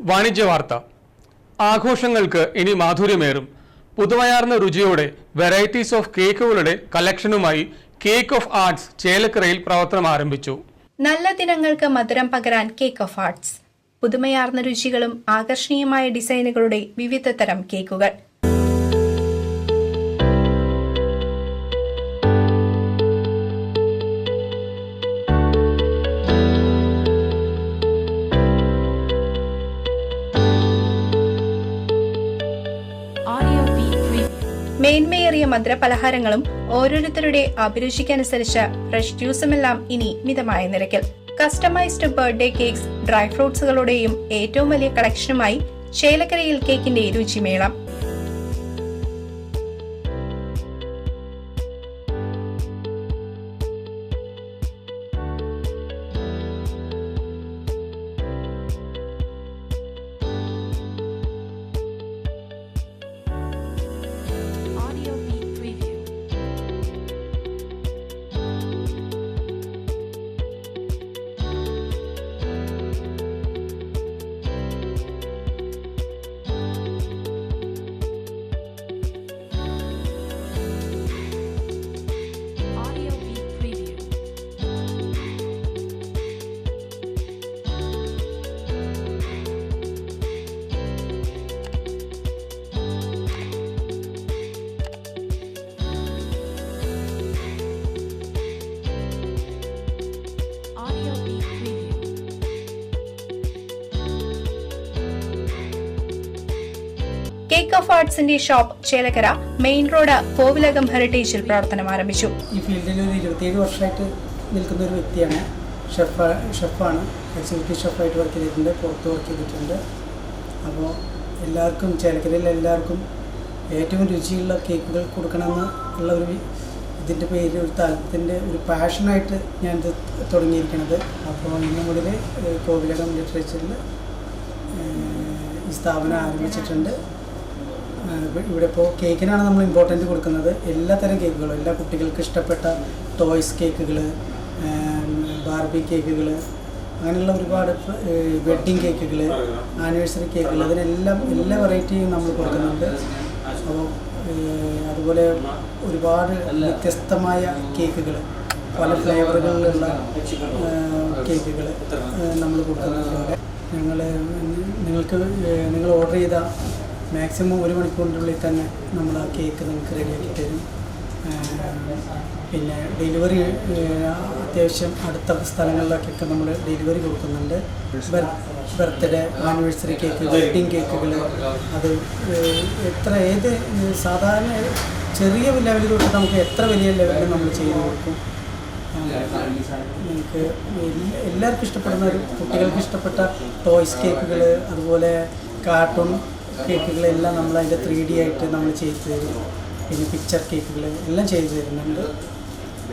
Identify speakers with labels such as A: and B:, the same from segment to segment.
A: വാണിജ്യ വാർത്ത. ആഘോഷങ്ങൾക്ക് ഇനി മാധുര്യമേറും. പുതുമയാർന്ന രുചിയോടെ വെറൈറ്റീസ് ഓഫ് കേക്കുകളുടെ കളക്ഷനുമായി കേക്ക് ഓഫ് ആർട്സ് ചേലക്കരയിൽ പ്രവർത്തനം ആരംഭിച്ചു.
B: നല്ല ദിനങ്ങൾക്ക് മധുരം പകരാൻ കേക്ക് ഓഫ് ആർട്സ് പുതുമയാർന്ന രുചികളും ആകർഷണീയമായ ഡിസൈനുകളുടെ വിവിധ തരം കേക്കുകൾ മധുരപലഹാരങ്ങളും ഓരോരുത്തരുടെ അഭിരുചിക്കനുസരിച്ച് ഫ്രഷ് ജ്യൂസുമെല്ലാം ഇനി മിതമായ നിരക്കിൽ. കസ്റ്റമൈസ്ഡ് ബർത്ത്ഡേ കേക്ക്സ് ഡ്രൈ ഫ്രൂട്ട്സുകളുടെയും ഏറ്റവും വലിയ കളക്ഷനുമായി ചേലക്കരയിൽ കേക്കിന്റെ രുചിമേളം. ഓഫ് ആർട്സിന്റെ ഷോപ്പ് ചേലക്കര മെയിൻ റോഡ് കോവിലകം ഹെറിറ്റേജിൽ പ്രവർത്തനം ആരംഭിച്ചു.
C: ഈ ഫീൽഡിൽ ഒരു ഇരുപത്തിയേഴ് വർഷമായിട്ട് നിൽക്കുന്ന ഒരു വ്യക്തിയാണ്. ഷെഫ് ഷെഫാണ്. എക്സിക്യൂട്ടീവ് ഷെഫായിട്ട് വർക്ക് ചെയ്തിട്ടുണ്ട്. പുറത്ത് വർക്ക് ചെയ്തിട്ടുണ്ട്. അപ്പോൾ എല്ലാവർക്കും ചേലക്കരയിൽ എല്ലാവർക്കും ഏറ്റവും രുചിയുള്ള കേക്കുകൾ കൊടുക്കണമെന്ന് ഉള്ള ഒരു ഇതിന്റെ പേരിൽ ഒരു താല്പര്യത്തിന്റെ ഒരു പാഷനായിട്ട് ഞാനിത് തുടങ്ങിയിരിക്കുന്നത് അപ്പോൾ ഇന്ന് മുതൽ കോവിലകം ലിറ്ററേച്ചറിൽ ഈ സ്ഥാപനം ആരംഭിച്ചിട്ടുണ്ട്. ഇവിടെ ഇപ്പോൾ കേക്കിനാണ് നമ്മൾ ഇമ്പോർട്ടന്റ് കൊടുക്കുന്നത്. എല്ലാ തരം കേക്കുകളും എല്ലാ കുട്ടികൾക്ക് ഇഷ്ടപ്പെട്ട ടോയ്സ് കേക്കുകൾ ബാർബി കേക്കുകൾ അങ്ങനെയുള്ള ഒരുപാട് വെഡ്ഡിങ് കേക്കുകൾ ആനിവേഴ്സറി കേക്കുകൾ അതിനെല്ലാം എല്ലാ വെറൈറ്റിയും നമ്മൾ കൊടുക്കുന്നുണ്ട്. അപ്പോൾ അതുപോലെ ഒരുപാട് വ്യത്യസ്തമായ കേക്കുകൾ പല ഫ്ലേവറുകളിലുള്ള കേക്കുകൾ നമ്മൾ കൊടുക്കുന്നുണ്ട്. ഞങ്ങൾ നിങ്ങൾക്ക് നിങ്ങൾ ഓർഡർ ചെയ്ത മാക്സിമം ഒരു മണിക്കൂറിനുള്ളിൽ തന്നെ നമ്മൾ ആ കേക്ക് നിങ്ങൾക്ക് റെഡിയാക്കി തരും. പിന്നെ ഡെലിവറി അത്യാവശ്യം അടുത്ത സ്ഥലങ്ങളിലേക്കൊക്കെ നമ്മൾ ഡെലിവറി കൊടുക്കുന്നുണ്ട്. ബർത്ത്ഡേ ആനിവേഴ്സറി കേക്ക് വെഡ്ഡിങ് കേക്കുകൾ. അത് എത്ര ഏത് സാധാരണ ചെറിയ ലെവലിൽ തൊട്ട് നമുക്ക് എത്ര വലിയ ലെവലിൽ നമ്മൾ ചെയ്തു കൊടുക്കും? നിങ്ങൾക്ക് എല്ലാ- എല്ലാവർക്കും ഇഷ്ടപ്പെടുന്ന ഒരു കുട്ടികൾക്ക് ഇഷ്ടപ്പെട്ട ടോയ്സ് കേക്കുകൾ അതുപോലെ കാർട്ടൂൺ കേക്കുകളെല്ലാം നമ്മൾ അതിന്റെ ത്രീ ഡി ആയിട്ട് നമ്മൾ ചെയ്തു തരും. പിന്നെ പിക്ചർ കേക്കുകൾ എല്ലാം ചെയ്തു തരുന്നുണ്ട്.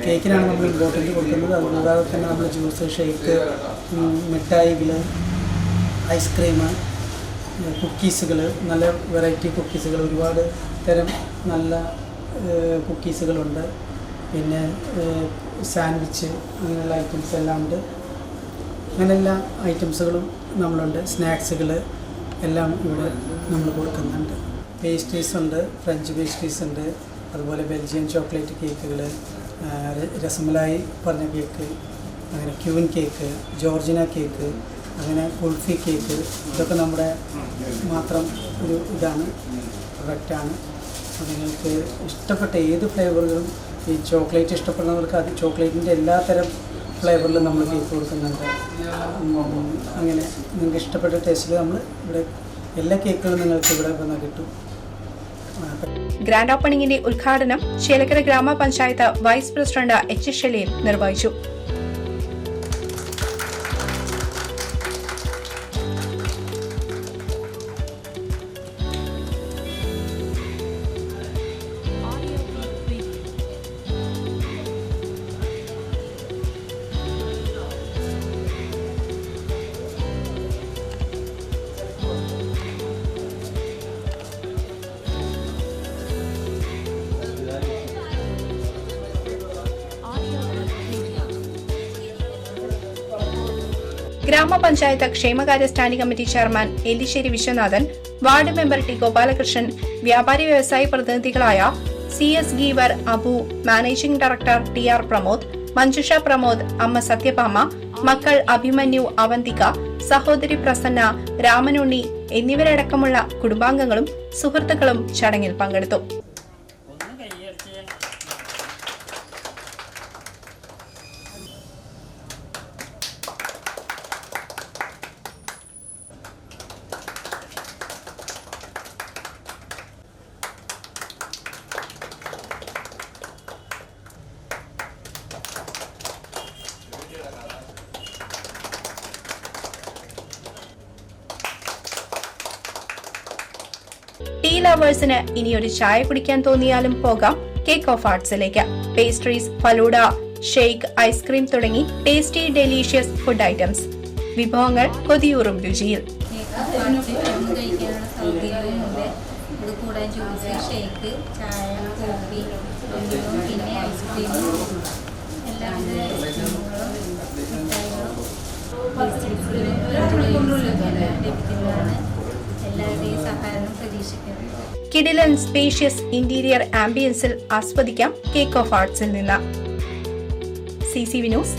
C: കേക്കിനാണ് നമ്മൾ ഇമ്പോർട്ടന്റ് കൊടുക്കുന്നത്. അതുകൂടാതെ തന്നെ നമ്മൾ ജ്യൂസ് ഷേക്ക് മിഠായികൾ ഐസ്ക്രീം കുക്കീസുകൾ നല്ല വെറൈറ്റി കുക്കീസുകൾ ഒരുപാട് തരം നല്ല കുക്കീസുകളുണ്ട് പിന്നെ സാൻഡ്വിച്ച് അങ്ങനെയുള്ള ഐറ്റംസ് എല്ലാം ഉണ്ട്. അങ്ങനെ എല്ലാ ഐറ്റംസുകളും നമ്മളുണ്ട്. സ്നാക്സുകൾ എല്ലാം ഇവിടെ നമ്മൾ കൊടുക്കുന്നുണ്ട്. പേസ്ട്രീസ് ഉണ്ട് ഫ്രഞ്ച് പേസ്ട്രീസ് ഉണ്ട് അതുപോലെ ബെൽജിയൻ ചോക്ലേറ്റ് കേക്കുകൾ രസമലായി പറഞ്ഞ കേക്ക് അങ്ങനെ ക്യൂൻ കേക്ക് ജോർജിന കേക്ക് അങ്ങനെ കുൾഫി കേക്ക് ഇതൊക്കെ നമ്മുടെ മാത്രം ഒരു ഇതാണ് പ്രൊഡക്റ്റാണ് അപ്പോൾ നിങ്ങൾക്ക് ഇഷ്ടപ്പെട്ട ഏത് ഫ്ലേവറുകളും ഈ ചോക്ലേറ്റ് ഇഷ്ടപ്പെടുന്നവർക്ക് അത് ചോക്ലേറ്റിന്റെ എല്ലാ തരം ഫ്ലേവറിലും നമ്മൾ കേക്ക് കൊടുക്കുന്നുണ്ട്. അങ്ങനെ നിങ്ങൾക്ക് ഇഷ്ടപ്പെട്ട ടേസ്റ്റിൽ നമ്മൾ ഇവിടെ എല്ലാ കേക്കുകളും നിങ്ങൾക്ക് ഇവിടെ വന്നാൽ കിട്ടും.
B: ഗ്രാൻഡ് ഓപ്പണിംഗിന്റെ ഉദ്ഘാടനം ചേലക്കര ഗ്രാമപഞ്ചായത്ത് വൈസ് പ്രസിഡന്റ് എച്ച് ഷലീം നിർവഹിച്ചു. ഗ്രാമപഞ്ചായത്ത് ക്ഷേമകാര്യ standing committee chairman Ellissery Viswanathan ward member T Gopalakrishnan വ്യാപാരി വ്യവസായി പ്രതിനിധികളായ C S Geevar Abu managing director T R Pramod Manjusha Pramod അമ്മ സത്യഭാമ മക്കൾ അഭിമന്യു അവന്തിക സഹോദരി പ്രസന്ന രാമനുണ്ണി എന്നിവരടക്കമുള്ള കുടുംബാംഗങ്ങളും സുഹൃത്തുക്കളും ചടങ്ങിൽ പങ്കെടുത്തു. ലവേഴ്സിന് ഇനി ഒരു ചായ കുടിക്കാൻ തോന്നിയാലും പോകാം cake of ആർട്സിലേക്ക് pastries falooda shake ice cream തുടങ്ങി ടേസ്റ്റി ഡെലീഷ്യസ് ഫുഡ് ഐറ്റംസ് വിഭവങ്ങൾ കൊതിയൂറും രുചിയിൽ.
D: കൂടാതെ ജ്യൂസ് ഷേക്ക് ചായ കോഫി പിന്നെ ഐസ്ക്രീമും എല്ലാവിധ ഐസ്ക്രീമുകളും എല്ലാം ലഭിക്കുന്നതാണ് സഹകരണം പ്രതീക്ഷിക്കുന്നു
B: കിഡിലൻ സ്പേഷ്യസ് ഇന്റീരിയർ ആംബിയൻസിൽ ആസ്വദിക്കാം കേക്ക് ഓഫ് ആർട്സിൽ നിന്ന്. C C V news